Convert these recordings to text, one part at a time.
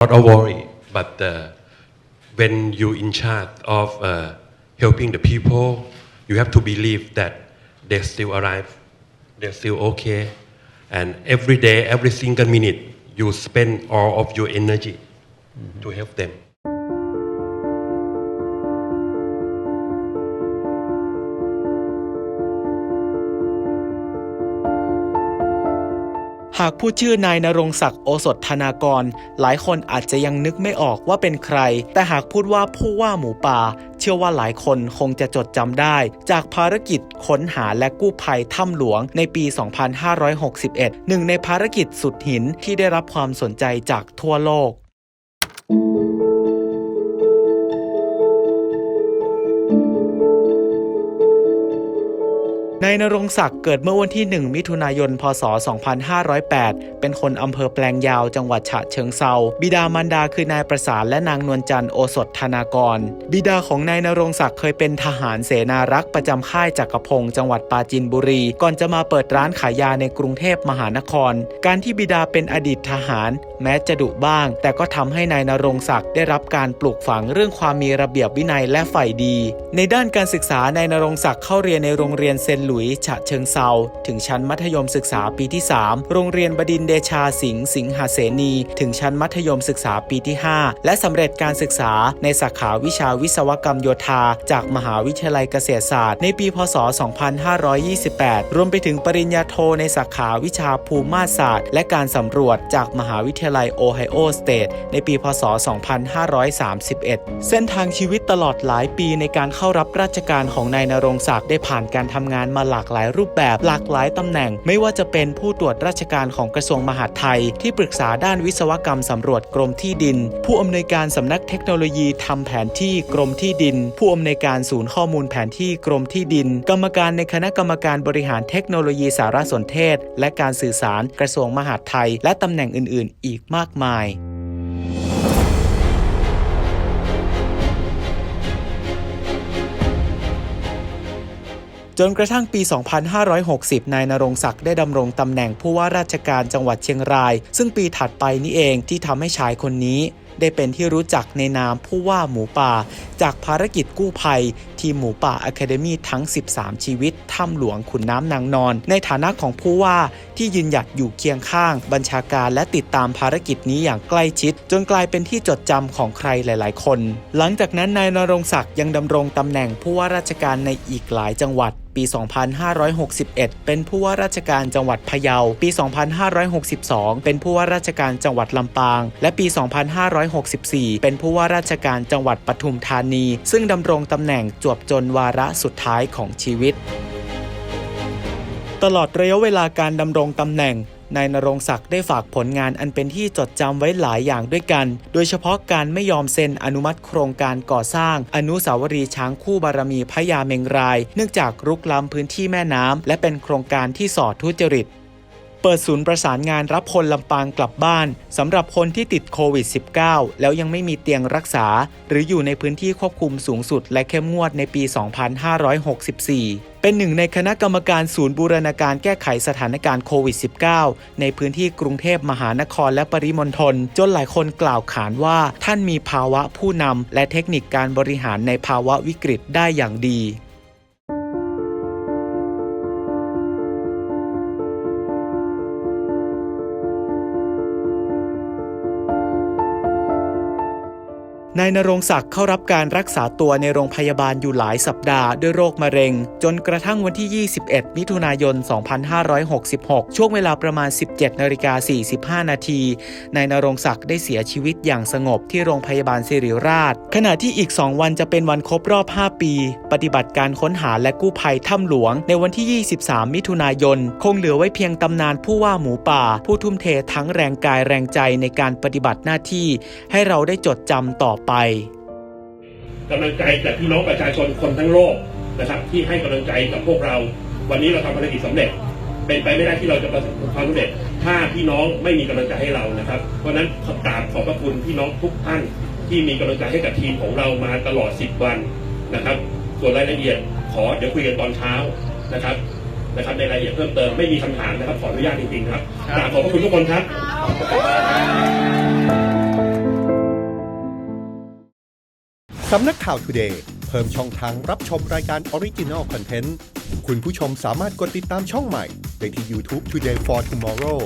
not a worry, but uh, when you're in charge of uh, helping the people, you have to believe that they're still alive, they're still okay, and every day, every single minute, you spend all of your energy to help them. หากพูดชื่อนายนรงศักดิ์โอสถธนากร หลายคนอาจจะยังนึกไม่ออกว่าเป็นใคร แต่หากพูดว่าผู้ว่าหมูป่า เชื่อว่าหลายคนคงจะจดจำได้ จากภารกิจค้นหาและกู้ภัยถ้ำหลวงในปี 2561 หนึ่งในภารกิจสุดหินที่ได้รับความสนใจจากทั่วโลก นายนรงศักดิ์เกิดเมื่อวันที่ 1 มิถุนายน พศ 2508 เป็นคนอำเภอแปลงยาว จังหวัดฉะเชิงเซา บิดามารดาคือนายประสานและนางนวลจันทร์โอสถธนากร บิดาของนายนรงศักดิ์เคยเป็นทหารเสนารักษ์ประจำค่ายจักรพงศ์จังหวัดปราจีนบุรี ก่อนจะมาเปิดร้านขายยาในกรุงเทพมหานคร การที่บิดาเป็นอดีตทหาร แม้จะดุบ้าง แต่ก็ทำให้นายนรงศักดิ์ได้รับการปลูกฝังเรื่องความมีระเบียบวินัยและใฝ่ดี ในด้านการศึกษานายนรงศักดิ์เข้าเรียนในโรงเรียนเซนลุย ฉะเชิงเซา ถึงชั้นมัธยมศึกษาปีที่ 3 โรงเรียนบดินเดชาสิงห์สิงหาเสนี ถึงชั้นมัธยมศึกษาปีที่ 5 และสำเร็จการศึกษาในสาขาวิชาวิศวกรรมโยธา จากมหาวิทยาลัยเกษตรศาสตร์ ในปี พศ 2528 รวมไปถึงปริญญาโทในสาขาวิชาภูมิศาสตร์ และการสำรวจจากมหาวิทยาลัยโอไฮโอสเตทในปี พศ 2531 เส้นทางชีวิตตลอดหลายปีในการเข้ารับราชการของนายนรงศักดิ์ได้ผ่านการทำงานมามาหลากหลายรูปแบบหลากหลายตำแหน่ง ไม่ว่าจะเป็นผู้ตรวจราชการของกระทรวงมหาดไทย ที่ปรึกษาด้านวิศวกรรมสำรวจกรมที่ดิน ผู้อำนวยการสำนักเทคโนโลยีทำแผนที่กรมที่ดิน ผู้อำนวยการศูนย์ข้อมูลแผนที่กรมที่ดิน กรรมการในคณะกรรมการบริหารเทคโนโลยีสารสนเทศ และการสื่อสารกระทรวงมหาดไทย และตำแหน่งอื่น ๆ อีกมากมาย จนกระทั่งปี 2560 นายนรงศักดิ์ได้ดำรงตำแหน่งผู้ว่าราชการจังหวัดเชียงราย ซึ่งปีถัดไปนี่เองที่ทำให้ชายคนนี้ ได้เป็นที่รู้จักในนามผู้ว่าหมูป่า จากภารกิจกู้ภัย ทีมหมูป่าอะคาเดมีทั้ง 13 ชีวิตถ้ำหลวงขุนน้ำนางนอน ในฐานะของผู้ว่าที่ยืนหยัดอยู่เคียงข้าง บัญชาการและติดตามภารกิจนี้อย่างใกล้ชิด จนกลายเป็นที่จดจำของใครหลาย ๆ คน หลังจากนั้นนายนรงศักดิ์ยังดำรงตำแหน่งผู้ว่าราชการในอีกหลายจังหวัดปี 2561 เป็นผู้ว่าราชการจังหวัดพะเยา ปี 2562 เป็นผู้ว่าราชการจังหวัดลำปาง และปี 2564 เป็นผู้ว่าราชการจังหวัดปทุมธานี ซึ่งดำรงตำแหน่งจวบจนวาระสุดท้ายของชีวิต ตลอดระยะเวลาการดำรงตำแหน่ง นายนรงศักดิ์ได้ฝากผลงานอันเป็นที่จดจำไว้หลายอย่างด้วยกัน โดยเฉพาะการไม่ยอมเซ็นอนุมัติโครงการก่อสร้าง อนุสาวรีย์ช้างคู่บารมีพระยาเมงราย เนื่องจากรุกล้ำพื้นที่แม่น้ำและเป็นโครงการที่สอดทุจริต เปิดศูนย์ประสานงานรับคนลำปางกลับบ้านสำหรับคนที่ติดโควิด -19 แล้วยังไม่มีเตียงรักษา หรืออยู่ในพื้นที่ควบคุมสูงสุดและเข้มงวดในปี 2564 เป็นหนึ่งในคณะกรรมการศูนย์บูรณาการแก้ไขสถานการณ์โควิด -19 ในพื้นที่กรุงเทพมหานครและปริมณฑลจนหลายคนกล่าวขานว่าท่านมีภาวะผู้นำและเทคนิคการบริหารในภาวะวิกฤตได้อย่างดี นายนรงศักดิ์เข้ารับการรักษาตัวในโรงพยาบาลอยู่หลายสัปดาห์ด้วยโรคมะเร็ง จนกระทั่งวันที่ 21 มิถุนายน 2566 ช่วงเวลาประมาณ 17นาฬิกา45 นาที นายนรงศักดิ์ได้เสียชีวิตอย่างสงบที่โรงพยาบาลสิริราช ขณะที่อีก 2 วันจะเป็นวันครบรอบ 5 ปี ปฏิบัติการค้นหาและกู้ภัยถ้ำหลวง ในวันที่ 23 มิถุนายน คงเหลือไว้เพียงตำนานผู้ว่าหมูป่า ผู้ทุ่มเททั้งแรงกายแรงใจในการปฏิบัติหน้าที่ ให้เราได้จดจำต่อไปกำลังใจจากพี่น้องประชาชนคนทั้งโลกนะครับที่ให้กำลังใจกับพวกเรา วันนี้เราทำภารกิจสำเร็จ เป็นไปไม่ได้ที่เราจะประสบความสำเร็จ ถ้าพี่น้องไม่มีกำลังใจให้เรานะครับ เพราะนั้นขอกราบขอบพระคุณพี่น้องทุกท่านที่มีกำลังใจให้กับทีมของเรามาตลอด 10 วันนะครับ ส่วนรายละเอียดขอเดี๋ยวคุยกันตอนเช้านะครับนะครับในรายละเอียดเพิ่มเติมไม่มีคำถามนะครับขออนุญาตจริงๆครับกราบขอบพระคุณทุกคนครับ สำนักข่าว Today เพิ่มช่องทางรับชมรายการ Original Content คุณผู้ชมสามารถกดติดตามช่องใหม่ได้ที่ YouTube Today for Tomorrow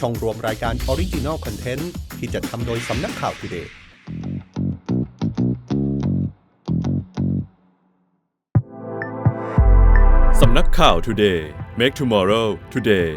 ช่องรวมรายการ Original Content ที่จะทำโดยสำนักข่าว Today สำนักข่าว Today Make Tomorrow Today